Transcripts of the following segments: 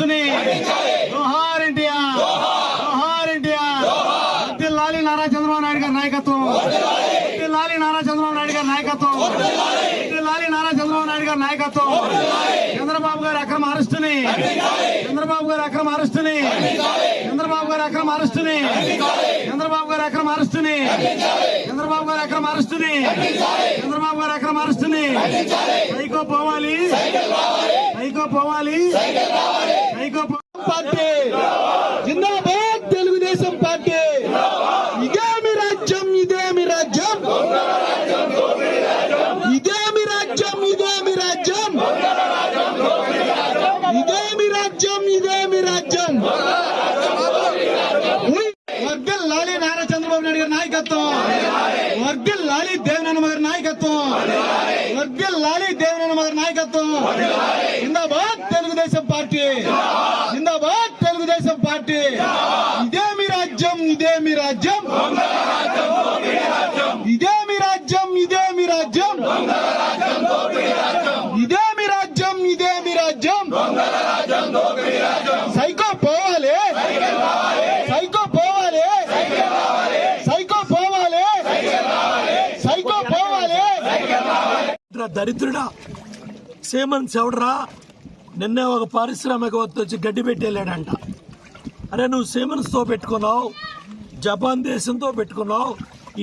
అరెస్టుని చంద్రబాబు గారి అక్రమ అరెస్టుని జోహార్ ఎన్టీఆర్ జోహార్ ఎన్టీఆర్ లాలి నారా చంద్రబాబు నాయుడు గారి నాయకత్వం లాలి నారా చంద్రబాబు నాయుడు గారి నాయకత్వం లాలి నారా చంద్రబాబు నాయుడు గారి నాయకత్వం. చంద్రబాబు గారి అక్రమ అరెస్టుని. చంద్రబాబు గారి అక్రమ అరెస్టుని. చంద్రబాబు గారి అక్రమ అరెస్టుని. చంద్రబాబు గారి అక్రమ అరెస్టుని. చంద్రబాబు గారి అక్రమ అరెస్టుని. చంద్రబాబు గారి అక్రమ అరెస్టుని. పైకో పోవాలి. పైకో పోవాలి. పైకో పార్టీ జిందాబాద్. నాయకత్వం జిందాబాద్ తెలుగుదేశం పార్టీ జిందాబాద్ తెలుగుదేశం పార్టీ ఇదేమి రాజ్యం ఇదేమి రాజ్యం ఇదేమి రాజ్యం ఇదేమి రాజ్యం ఇదేమి రాజ్యం ఇదేమి రాజ్యం సైకో పోవాలి సైకో పోవాలి సైకో పోవాలి సైకో పోవాలి రా దరిద్రుడా సేమన్స్ ఎవడరా నిన్నే ఒక పారిశ్రామికవేత్త వచ్చి గడ్డి పెట్టి అరే నువ్వు సేమన్స్తో పెట్టుకున్నావు? జపాన్ దేశంతో పెట్టుకున్నావు?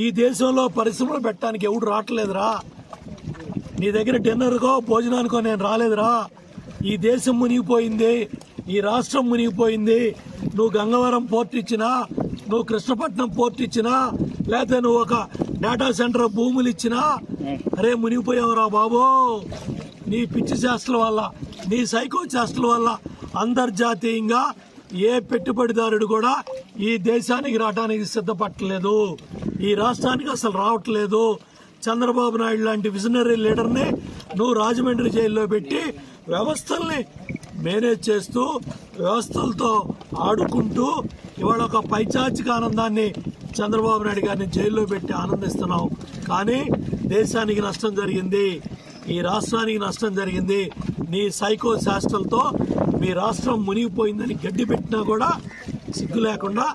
ఈ దేశంలో పరిశ్రమలు పెట్టడానికి ఎవడు రావట్లేదురా? నీ దగ్గర డిన్నర్కో భోజనానికో నేను రాలేదురా. ఈ దేశం మునిగిపోయింది ఈ రాష్ట్రం మునిగిపోయింది. నువ్వు గంగవరం పోర్ట్ ఇచ్చినా నువ్వు కృష్ణపట్నం పోర్ట్ ఇచ్చినా లేకపోతే నువ్వు ఒక డేటా సెంటర్ భూములు ఇచ్చినా అరే మునిగిపోయావురా బాబు. నీ పిచ్చి చేష్టల వల్ల నీ సైకో చేష్టల వల్ల అంతర్జాతీయంగా ఏ పెట్టుబడిదారుడు కూడా ఈ దేశానికి రావడానికి సిద్ధపట్టలేదు. ఈ రాష్ట్రానికి అసలు రావట్లేదు. చంద్రబాబు నాయుడు లాంటి విజనరీ లీడర్ని నువ్వు రాజమండ్రి జైల్లో పెట్టి వ్యవస్థల్ని మేనేజ్ చేస్తూ వ్యవస్థలతో ఆడుకుంటూ ఇవాళ ఒక పైచాచిక ఆనందాన్ని చంద్రబాబు నాయుడు గారిని జైల్లో పెట్టి ఆనందిస్తున్నావు. కానీ దేశానికి నష్టం జరిగింది. ఈ రాష్ట్రానికి నష్టం జరిగింది. నీ సైకో శాస్త్రంతో మీ రాష్ట్రం మునిగిపోయిందని గడ్డి పెట్టినా కూడా సిగ్గు లేకుండా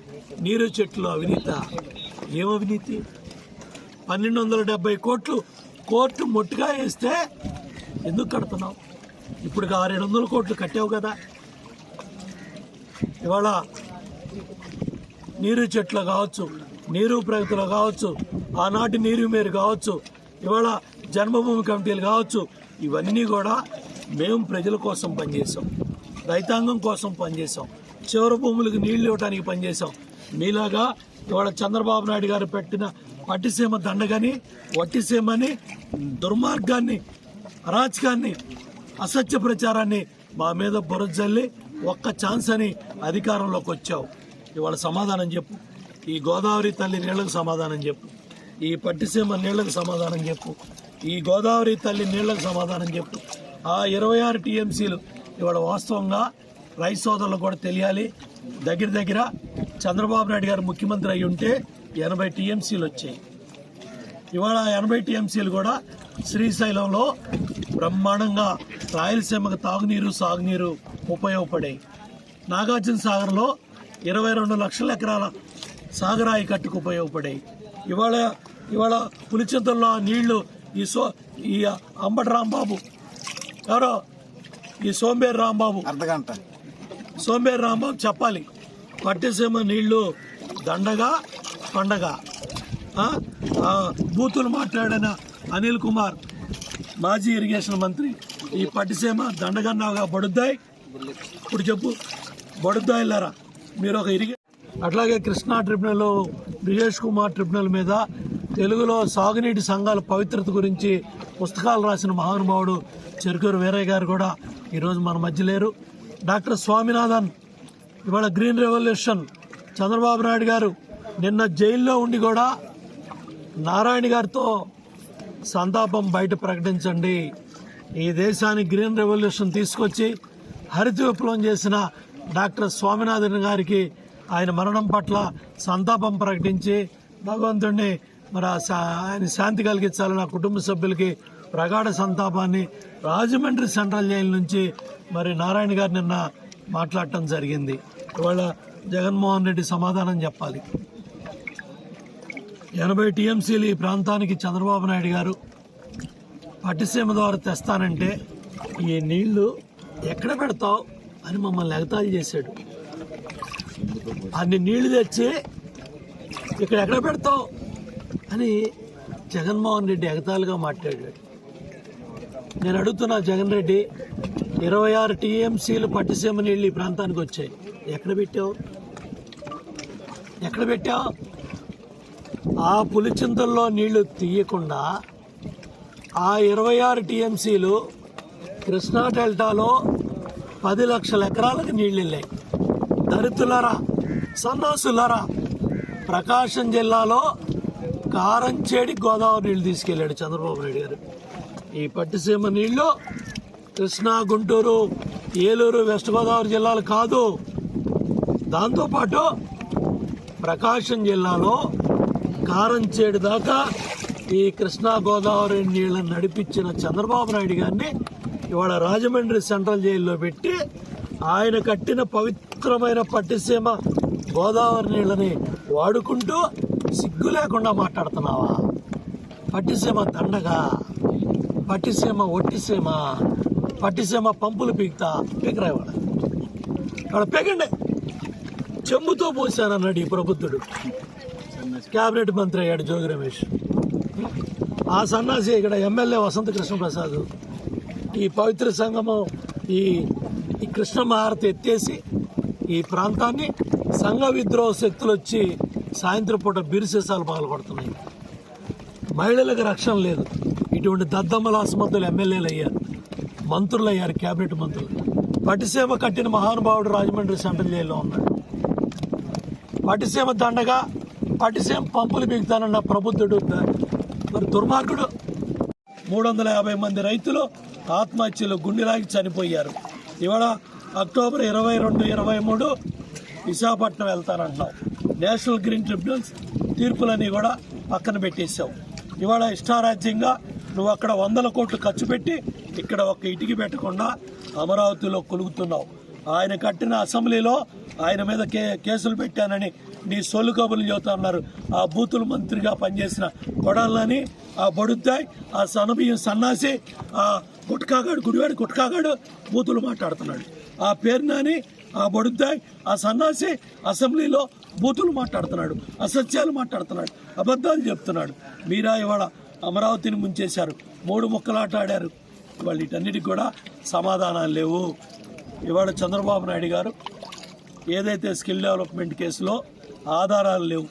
నీరు చెట్లు అవినీత. ఏం అవినీతి పన్నెండు వందల డెబ్బై కోట్లు కోర్టు మొట్టుగా వేస్తే ఎందుకు కడుతున్నావు? ఇప్పుడు ఆరేడు వందల కోట్లు కట్టావు కదా. ఇవాళ నీరు చెట్లు కావచ్చు నీరు ప్రగతిలో కావచ్చు ఆనాటి నీరు మీరు కావచ్చు ఇవాళ జన్మభూమి కమిటీలు కావచ్చు ఇవన్నీ కూడా మేము ప్రజల కోసం పనిచేసాం రైతాంగం కోసం పనిచేసాం చివరి భూములకు నీళ్ళు ఇవ్వడానికి పనిచేసాం మీలాగా ఇవాళ చంద్రబాబు నాయుడు గారు పెట్టిన పట్టిసీమ దండగని వట్టిసీమని దుర్మార్గాన్ని అరాచకాన్ని అసత్య ప్రచారాన్ని మా మీద బురజల్లి ఒక్క ఛాన్స్ అని అధికారంలోకి వచ్చావు. ఇవాళ సమాధానం చెప్పు. ఈ గోదావరి తల్లి నీళ్ళకు సమాధానం చెప్పు. ఈ పట్టిసీమ నీళ్ళకు సమాధానం చెప్పు. ఈ గోదావరి తల్లి నీళ్ళకు సమాధానం చెప్పు. ఆ ఇరవై ఆరు టీఎంసీలు ఇవాళ వాస్తవంగా రైతు సోదరులకు కూడా తెలియాలి. దగ్గర దగ్గర చంద్రబాబు నాయుడు గారు ముఖ్యమంత్రి అయి ఉంటే ఎనభై టీఎంసీలు వచ్చాయి. ఇవాళ ఎనభై టీఎంసీలు కూడా శ్రీశైలంలో బ్రహ్మాండంగా రాయలసీమకు తాగునీరు సాగునీరు ఉపయోగపడాయి. నాగార్జున సాగర్లో ఇరవై రెండు లక్షల ఎకరాల సాగరాయి కట్టుకు ఉపయోగపడాయి. ఇవాళ ఇవాళ పులిచింతల్లో నీళ్ళు ఈ సో ఈ అంబటి రాంబాబు. ఎవరో? ఈ సోంబేరు రాంబాబు. అర్ధగంట. సోంబేరు రాంబాబు చెప్పాలి. పట్టిసీమ నీళ్ళు దండగా పండగ. బూతులు మాట్లాడిన అనిల్ కుమార్ మాజీ ఇరిగేషన్ మంత్రి. ఈ పట్టిసీమ దండగన్నాగా బడుద్దాయి. ఇప్పుడు చెప్పు బడుద్దాయి లేరా? మీరు ఒక ఇరిగే అట్లాగే కృష్ణా ట్రిబ్యునల్ బ్రిజేష్ కుమార్ ట్రిబ్యునల్ మీద తెలుగులో సాగునీటి సంఘాల పవిత్రత గురించి పుస్తకాలు రాసిన మహానుభావుడు చెరుకూరు వీరయ్య గారు కూడా ఈరోజు మన మధ్య లేరు. డాక్టర్ స్వామినాథన్ ఇవాళ గ్రీన్ రెవల్యూషన్ చంద్రబాబు నాయుడు గారు నిన్న జైల్లో ఉండి కూడా నారాయణ గారితో సంతాపం బయట ప్రకటించండి. ఈ దేశానికి గ్రీన్ రెవల్యూషన్ తీసుకొచ్చి హరిత విప్లవం చేసిన డాక్టర్ స్వామినాథన్ గారికి ఆయన మరణం పట్ల సంతాపం ప్రకటించి భగవంతుడిని మరి ఆ ఆయన శాంతి కలిగించాలని ఆ కుటుంబ సభ్యులకి ప్రగాఢ సంతాపాన్ని రాజమండ్రి సెంట్రల్ జైలు నుంచి మరి నారాయణ గారు నిన్న మాట్లాడటం జరిగింది. ఇవాళ జగన్మోహన్ రెడ్డి సమాధానం చెప్పాలి. ఎనభై టీఎంసీలు ఈ ప్రాంతానికి చంద్రబాబు నాయుడు గారు పట్టిసీమ ద్వారా తెస్తానంటే ఈ నీళ్ళు ఎక్కడ పెడతావు అని మమ్మల్ని ఎగతాళి చేశాడు. అన్ని నీళ్ళు తెచ్చి ఇక్కడ ఎక్కడ పెడతావు? అని జగన్మోహన్ రెడ్డి ఎగతాళిగా మాట్లాడాడు. నేను అడుగుతున్నా జగన్ రెడ్డి ఇరవై ఆరు టీఎంసీలు పట్టిసీమ నీళ్ళు ఈ ప్రాంతానికి వచ్చాయి. ఎక్కడ పెట్టావు? ఎక్కడ పెట్టావు? ఆ పులిచింతల్లో నీళ్ళు తీయకుండా ఆ ఇరవై ఆరు టీఎంసీలు కృష్ణా డెల్టాలో పది లక్షల ఎకరాలకు నీళ్ళు వెళ్ళాయి. దరిద్రులారా సన్నాసులారా ప్రకాశం జిల్లాలో కారంచేడి గోదావరి నీళ్ళు తీసుకెళ్ళాడు చంద్రబాబు నాయుడు గారు. ఈ పట్టిసీమ నీళ్ళు కృష్ణా గుంటూరు ఏలూరు వెస్ట్ గోదావరి జిల్లాలు కాదు. దాంతోపాటు ప్రకాశం జిల్లాలో కారంచేడు దాకా ఈ కృష్ణా గోదావరి నీళ్ళని నడిపించిన చంద్రబాబు నాయుడు గారిని ఇవాళ రాజమండ్రి సెంట్రల్ జైల్లో పెట్టి ఆయన కట్టిన పవిత్రమైన పట్టిసీమ గోదావరి నీళ్ళని వాడుకుంటూ సిగ్గు లేకుండా మాట్లాడుతున్నావా? పట్టిసీమ దండగా పట్టిసీమ ఒట్టిసీమ పట్టిసీమ పంపులు పీకుతా పీకరా ఇవాళ. పీకండి. చెంబుతో పోసానన్నాడు ఈ ప్రబుద్ధుడు. క్యాబినెట్ మంత్రి అయ్యాడు జోగి రమేష్. ఆ సన్నాసి ఇక్కడ ఎమ్మెల్యే వసంత కృష్ణప్రసాద్. ఈ పవిత్ర సంగమం ఈ ఈ కృష్ణ మహారతి ఎత్తేసి ఈ ప్రాంతాన్ని సంఘ విద్రోహ శక్తులు వచ్చి సాయంత్రం పూట బిరుసెసాలు పాల్పడుతున్నాయి మహిళలకు రక్షణ లేదు. ఇటువంటి దద్దమ్మల ఆసుమతులు ఎమ్మెల్యేలు అయ్యారు. మంత్రులు అయ్యారు కేబినెట్ మంత్రులు. పటిసీమ కట్టిన మహానుభావుడు రాజమండ్రి సెంట్రల్ జైల్లో ఉన్నాడు. పటిసీమ దండగా పటిసీమ పంపులు బిగుతానన్న ప్రబుద్ధుడు మరి దుర్మార్గుడు. మూడు వందల యాభై మంది రైతులు ఆత్మహత్యలు గుండెలాగి చనిపోయారు. ఇవాళ అక్టోబర్ ఇరవై రెండు ఇరవై మూడు విశాఖపట్నం వెళ్తానంటున్నావు నేషనల్ గ్రీన్ ట్రిబ్యునల్స్ తీర్పులన్నీ కూడా పక్కన పెట్టేశావు. ఇవాళ ఇష్టారాజ్యంగా నువ్వు అక్కడ వందల కోట్లు ఖర్చు పెట్టి ఇక్కడ ఒక ఇటుకి పెట్టకుండా అమరావతిలో కొలుగుతున్నావు. ఆయన కట్టిన అసెంబ్లీలో ఆయన మీద కే కేసులు పెట్టానని నీ సొల్లు కబుర్లు చెబుతా ఉన్నారు. ఆ బూతుల మంత్రిగా పనిచేసిన కొడాలని ఆ బడుద్దాయ్ ఆ సనబియ్యం సన్నాసి ఆ గుట్కాగాడు గుడివాడు గుట్కాగాడు బూతులు మాట్లాడుతున్నాడు. ఆ పేరునాని ఆ బడుద్దాయ్ ఆ సన్నాసి అసెంబ్లీలో బూతులు మాట్లాడుతున్నాడు అసత్యాలు మాట్లాడుతున్నాడు అబద్ధాలు చెప్తున్నాడు. మీరా ఇవాళ అమరావతిని ముంచేశారు మూడు ముక్కలాట ఆడారు. ఇవాళ వీటన్నిటికి కూడా సమాధానాలు లేవు. ఇవాళ చంద్రబాబు నాయుడు గారు ఏదైతే స్కిల్ డెవలప్మెంట్ కేసులో ఆధారాలు లేవు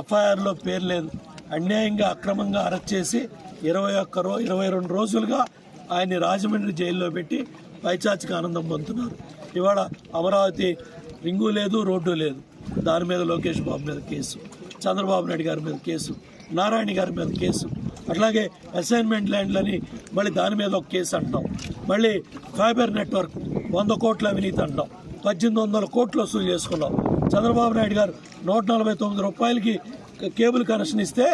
ఎఫ్ఐఆర్లో పేరు లేదు అన్యాయంగా అక్రమంగా అరెస్ట్ చేసి ఇరవై ఒక్క రో ఇరవై రెండు రోజులుగా ఆయన్ని రాజమండ్రి జైల్లో పెట్టి పైచాచిక ఆనందం పొందుతున్నారు. ఇవాళ అమరావతి రింగు లేదు రోడ్డు లేదు. దాని మీద లోకేష్ బాబు మీద కేసు చంద్రబాబు నాయుడు గారి మీద కేసు నారాయణ గారి మీద కేసు అట్లాగే అసైన్మెంట్ ల్యాండ్లని మళ్ళీ దాని మీద ఒక కేసు అంటాం. మళ్ళీ ఫైబర్ నెట్వర్క్ వంద కోట్ల అవినీతి అంటాం. పద్దెనిమిది వందల కోట్లు వసూలు చేసుకున్నాం. చంద్రబాబు నాయుడు గారు నూట నలభై తొమ్మిది రూపాయలకి కేబుల్ కనెక్షన్ ఇస్తే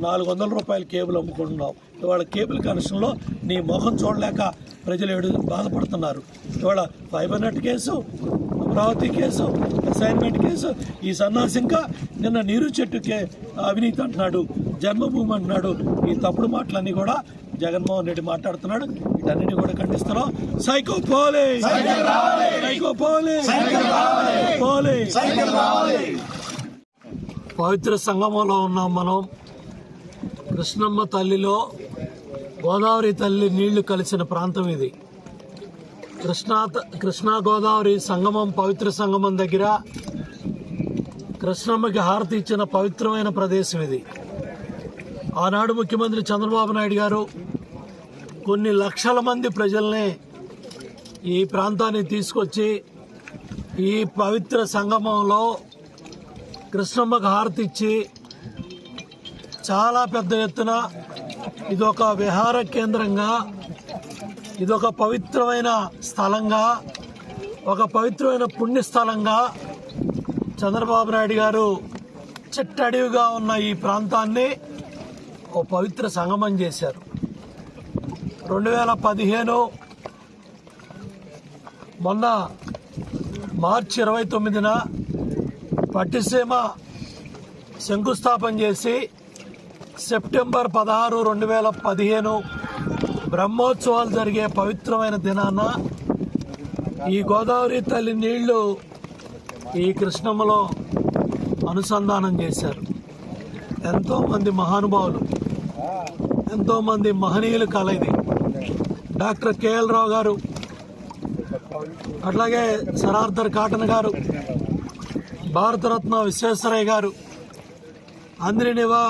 నాలుగు వందల రూపాయలు కేబుల్ అమ్ముకుంటున్నాం. ఇవాళ కేబుల్ కనెక్షన్లో నీ మొహం చూడలేక ప్రజలు ఏడు బాధపడుతున్నారు. ఇవాళ fiber net case Amaravati case assignment case. ఈ సన్నాసి ఇంకా నిన్న నీరు చెట్టుకే అవినీతి అంటున్నాడు జన్మభూమి అంటున్నాడు. ఈ తప్పుడు మాటలన్నీ కూడా జగన్మోహన్ రెడ్డి మాట్లాడుతున్నాడు. వీటన్నిటి కూడా ఖండిస్తున్నాం. సైకో పోలే. సైకో పోలే. పోలే. పవిత్ర సంగమంలో ఉన్నాం మనం. కృష్ణమ్మ తల్లిలో గోదావరి తల్లి నీళ్ళు కలిసిన ప్రాంతం ఇది. కృష్ణా కృష్ణా గోదావరి సంగమం పవిత్ర సంగమం దగ్గర కృష్ణమ్మకి హారతి ఇచ్చిన పవిత్రమైన ప్రదేశం ఇది. ఆనాడు ముఖ్యమంత్రి చంద్రబాబు నాయుడు గారు కొన్ని లక్షల మంది ప్రజల్ని ఈ ప్రాంతాన్ని తీసుకొచ్చి ఈ పవిత్ర సంగమంలో కృష్ణమ్మకు హారతి ఇచ్చి చాలా పెద్ద ఎత్తున ఇదొక విహార కేంద్రంగా ఇదొక పవిత్రమైన స్థలంగా ఒక పవిత్రమైన పుణ్యస్థలంగా చంద్రబాబు నాయుడు గారు చెట్టడివిగా ఉన్న ఈ ప్రాంతాన్ని ఓ పవిత్ర సంగమం చేశారు. రెండు వేల పదిహేను మొన్న మార్చి ఇరవై తొమ్మిదిన పట్టిసీమ శంకుస్థాపన చేసి సెప్టెంబర్ పదహారు రెండు వేల పదిహేను బ్రహ్మోత్సవాలు జరిగే పవిత్రమైన దినాన ఈ గోదావరి తల్లి నీళ్ళు ఈ కృష్ణమ్మలో అనుసంధానం చేశారు. ఎంతోమంది మహానుభావులు ఎంతోమంది మహనీయులు కల ఇది డాక్టర్ కేఎల్ రావు గారు అట్లాగే సరార్థర్ కాటన్ గారు భారతరత్న విశ్వేశ్వరయ్య గారు అందరినివా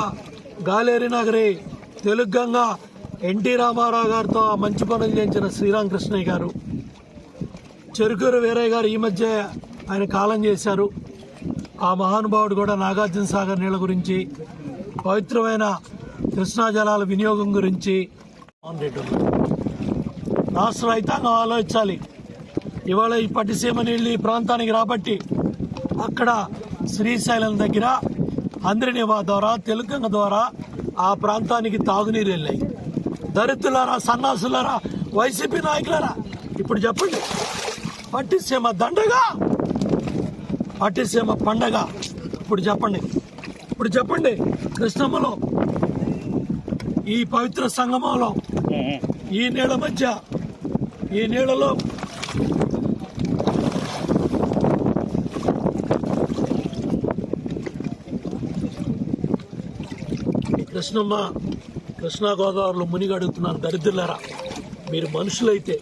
గాలేరి నగరి తెలుగంగా ఎన్టీ రామారావు గారితో మంచి పనులు చేయించిన శ్రీరామకృష్ణయ్య గారు. చెరుకూరు వీరయ్య గారు ఈ మధ్య ఆయన కాలం చేశారు. ఆ మహానుభావుడు కూడా నాగార్జున సాగర్ నీళ్ళ గురించి పవిత్రమైన కృష్ణా జలాల వినియోగం గురించి. రాష్ట్ర రైతాంగం ఆలోచించాలి. ఇవాళ ఈ పట్టిసీమ నీళ్ళు ఈ ప్రాంతానికి రాబట్టి అక్కడ శ్రీశైలం దగ్గర అంద్రినివా ద్వారా తెలుగంగ ద్వారా ఆ ప్రాంతానికి తాగునీరు వెళ్ళాయి. దరిద్రులారా సన్నాసులారా వైసీపీ నాయకులారా ఇప్పుడు చెప్పండి. పట్టిసీమ దండగా? పట్టిసీమ పండగ? ఇప్పుడు చెప్పండి. ఇప్పుడు చెప్పండి కృష్ణమ్మలో ఈ పవిత్ర సంగమంలో ఈ నీళ్ళ మధ్య ఈ నీళ్ళలో కృష్ణమ్మ కృష్ణా గోదావరిలో మునిగి దరిద్రులారా. మీరు మనుషులైతే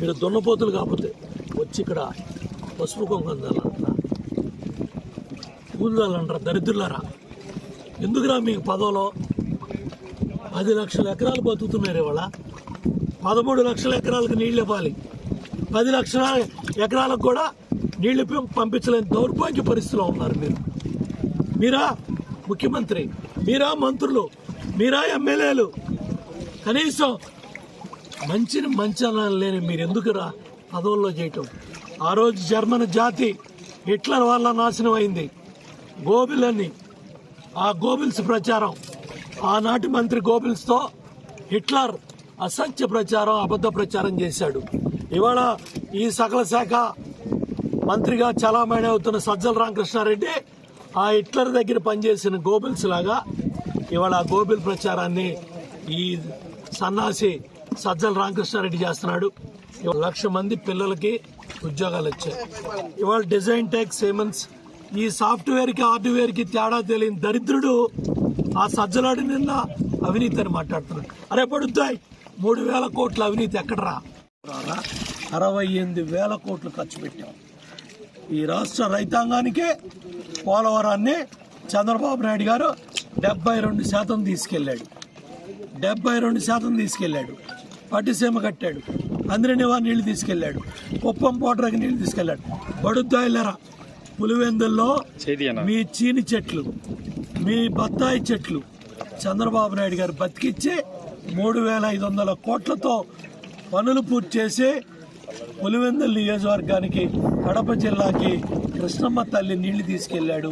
మీరు దున్నపోతులు కాకపోతే వచ్చి ఇక్కడ పసుపు కుంకుమ చల్లంటారా పూలు చల్లంటారా దరిద్రులారా? ఎందుకురా మీకు పదవులో పది లక్షల ఎకరాలు బతుకుతున్నారు ఇవాళ? పదమూడు లక్షల ఎకరాలకు నీళ్ళు ఇవ్వాలి. పది లక్షల ఎకరాలకు కూడా నీళ్ళు పంపించలేని దౌర్భాగ్య పరిస్థితిలో ఉన్నారు మీరు. మీరా ముఖ్యమంత్రి మీరా మంత్రులు మీరా ఎమ్మెల్యేలు. కనీసం మంచిని మంచనాలు లేని మీరు ఎందుకురా పదవుల్లో చేయటం? ఆ రోజు జర్మన్ జాతి హిట్లర్ వల్ల నాశనం అయింది. గోబిలని ఆ గోబిల్స్ ప్రచారం. ఆనాటి మంత్రి గోబిల్స్తో హిట్లర్ అసత్య ప్రచారం అబద్ధ ప్రచారం చేశాడు. ఇవాళ ఈ సకల శాఖ మంత్రిగా చలామణి అవుతున్న సజ్జల రామకృష్ణారెడ్డి ఆ హిట్లర్ దగ్గర పనిచేసిన గోబిల్స్ లాగా ఇవాళ గోబిల్ ప్రచారాన్ని ఈ సన్నాసి సజ్జల రామకృష్ణారెడ్డి చేస్తున్నాడు. ఇవాళ లక్ష మంది పిల్లలకి ఉద్యోగాలు వచ్చాయి. ఇవాళ డిజైన్ టెక్ సేమన్స్ ఈ సాఫ్ట్వేర్కి హార్డ్వేర్కి తేడా తెలియని దరిద్రుడు ఆ సజ్జలాడి నిన్న అవినీతి అని మాట్లాడుతున్నాడు. అరే పడుద్దాయి. మూడు వేల కోట్ల అవినీతి ఎక్కడరా? అరవై ఎనిమిది వేల కోట్లు ఖర్చు పెట్టాం. ఈ రాష్ట్ర రైతాంగానికే పోలవరాన్ని చంద్రబాబు నాయుడు గారు డెబ్బై రెండు శాతం తీసుకెళ్ళాడు. డెబ్బై రెండు శాతం తీసుకెళ్ళాడు. పట్టిసీమ కట్టాడు. అందరినివా నీళ్ళు తీసుకెళ్ళాడు. కుప్పం పోటరకి నీళ్ళు తీసుకెళ్ళాడు. బడుద్దాయిలరా పులివెందుల్లో మీ చీని చెట్లు మీ బత్తాయి చెట్లు చంద్రబాబు నాయుడు గారు బతికిచ్చి మూడు వేల ఐదు వందల కోట్లతో పనులు పూర్తి చేసి పులివెందుల నియోజకవర్గానికి కడప జిల్లాకి కృష్ణమ్మ తల్లి నీళ్ళు తీసుకెళ్ళాడు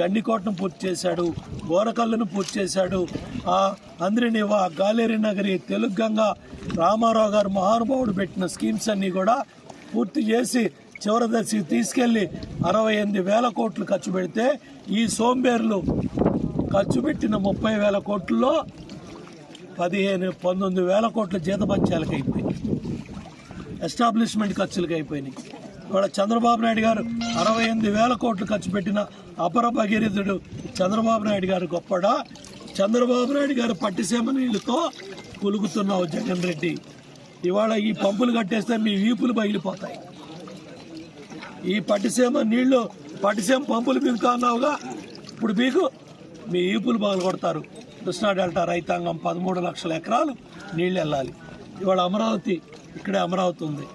గండికోటను పూర్తి చేశాడు గోరకల్లును పూర్తి చేశాడు. ఆ అందరినివా గాలేరి నగరి తెలుగంగా రామారావు గారు మహానుభావుడు పెట్టిన స్కీమ్స్ అన్నీ కూడా పూర్తి చేసి చివరి దశకి తీసుకెళ్ళి అరవై ఎనిమిది వేల కోట్లు ఖర్చు పెడితే ఈ సోంబేర్లు ఖర్చు పెట్టిన ముప్పై వేల కోట్లలో పదిహేను పంతొమ్మిది వేల కోట్ల జీతపత్యాలకు అయిపోయింది ఎస్టాబ్లిష్మెంట్ ఖర్చులకు అయిపోయినాయి ఇవాళ చంద్రబాబు నాయుడు గారు అరవై ఎనిమిది వేల కోట్లు ఖర్చు పెట్టిన అపర భగీరథుడు చంద్రబాబు నాయుడు గారు గొప్పడా. చంద్రబాబు నాయుడు గారు పట్టిసీమ నీళ్ళతో కులుగుతున్నావు జగన్ రెడ్డి. ఇవాళ ఈ పంపులు కట్టేస్తే మీ వీపులు పగిలిపోతాయి ఈ పట్టిసీమ నీళ్ళు పట్టిసీమ పంపులు మీకు అన్నావుగా? ఇప్పుడు మీకు మీ ఈపులు పగలు కొడతారు కృష్ణా డెల్టా రైతాంగం పదమూడు లక్షల ఎకరాలు నీళ్ళు వెళ్ళాలి. ఇవాళ అమరావతి ఇక్కడే అమరావతి ఉంది.